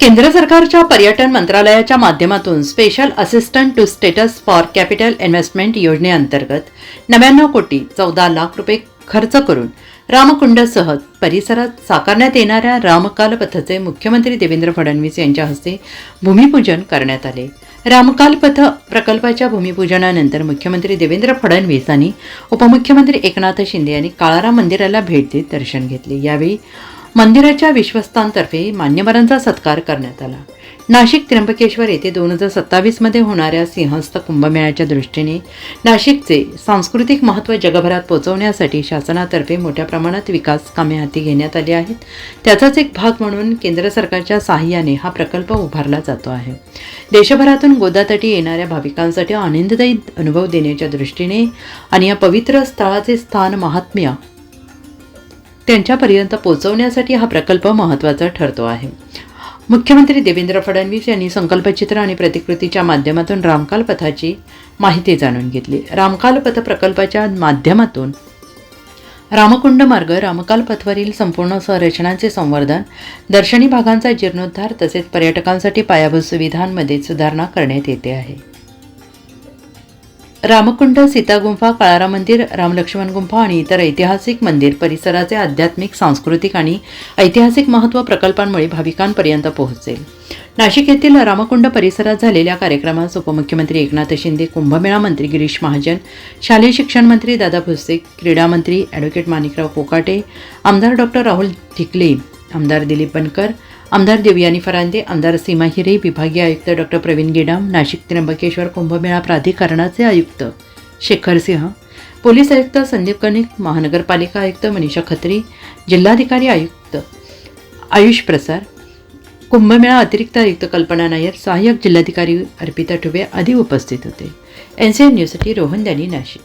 केंद्र सरकारच्या पर्यटन मंत्रालयाच्या माध्यमातून special assistant to states for capital investment योजनेअंतर्गत नव्याण्णव कोटी चौदा लाख रुपये खर्च करून रामकुंडसह परिसरात साकारण्यात येणाऱ्या रामकालपथचे मुख्यमंत्री देवेंद्र फडणवीस यांच्या हस्ते भूमिपूजन करण्यात आले. रामकालपथ प्रकल्पाच्या भूमिपूजनानंतर मुख्यमंत्री देवेंद्र फडणवीस आणि उपमुख्यमंत्री एकनाथ शिंदे यांनी काळाराम मंदिराला भेट देत दर्शन घेतले. यावेळी मंदिराच्या विश्वस्तांतर्फे मान्यवरांचा सत्कार करण्यात आला. नाशिक त्र्यंबकेश्वर येथे दोन हजार सत्तावीसमध्ये होणाऱ्या सिंहस्थ कुंभमेळ्याच्या दृष्टीने नाशिकचे सांस्कृतिक महत्त्व जगभरात पोहोचवण्यासाठी शासनातर्फे मोठ्या प्रमाणात विकास कामे हाती घेण्यात आली आहेत. त्याचाच एक भाग म्हणून केंद्र सरकारच्या साहाय्याने हा प्रकल्प उभारला जातो आहे. देशभरातून गोदातटी येणाऱ्या भाविकांसाठी आनंददायी अनुभव देण्याच्या दृष्टीने आणि या पवित्र स्थळाचे स्थान महात्म्य त्यांच्यापर्यंत पोहोचवण्यासाठी हा प्रकल्प महत्त्वाचा ठरतो आहे. मुख्यमंत्री देवेंद्र फडणवीस यांनी संकल्पचित्र आणि प्रतिकृतीच्या माध्यमातून रामकाल पथाची माहिती जाणून घेतली. रामकाल पथ प्रकल्पाच्या माध्यमातून रामकुंड मार्ग रामकाल पथवरील संपूर्ण संरचनांचे संवर्धन दर्शनी भागांचा जीर्णोद्धार तसेच पर्यटकांसाठी पायाभूत सुविधांमध्ये सुधारणा करण्यात येते आहे. रामकुंड सीतागुंफा काळारा मंदिर रामलक्ष्मण गुंफा आणि इतर ऐतिहासिक मंदिर परिसराचे आध्यात्मिक सांस्कृतिक आणि ऐतिहासिक महत्त्व प्रकल्पांमुळे भाविकांपर्यंत पोहोचेल. नाशिक येथील रामकुंड परिसरात झालेल्या कार्यक्रमास उपमुख्यमंत्री एकनाथ शिंदे कुंभमेळा मंत्री गिरीश महाजन शालेय शिक्षण मंत्री दादा भुसे क्रीडा मंत्री ॲडव्होकेट माणिकराव कोकाटे आमदार डॉक्टर राहुल ढिकले आमदार दिलीप बनकर आमदार देवयानी फरांदे आमदार सीमा हिरे विभागीय आयुक्त डॉक्टर प्रवीण गेडाम नाशिक त्र्यंबकेश्वर कुंभमेळा प्राधिकरणाचे आयुक्त शेखर सिंह पोलीस आयुक्त संदीप कनिक महानगरपालिका आयुक्त मनीषा खत्री जिल्हाधिकारी आयुक्त आयुष प्रसार कुंभमेळा अतिरिक्त आयुक्त कल्पना नायर सहाय्यक जिल्हाधिकारी अर्पिता ठुबे आदी उपस्थित होते. एन सी एन न्यूजसाठी रोहन दॅनी नाशिक.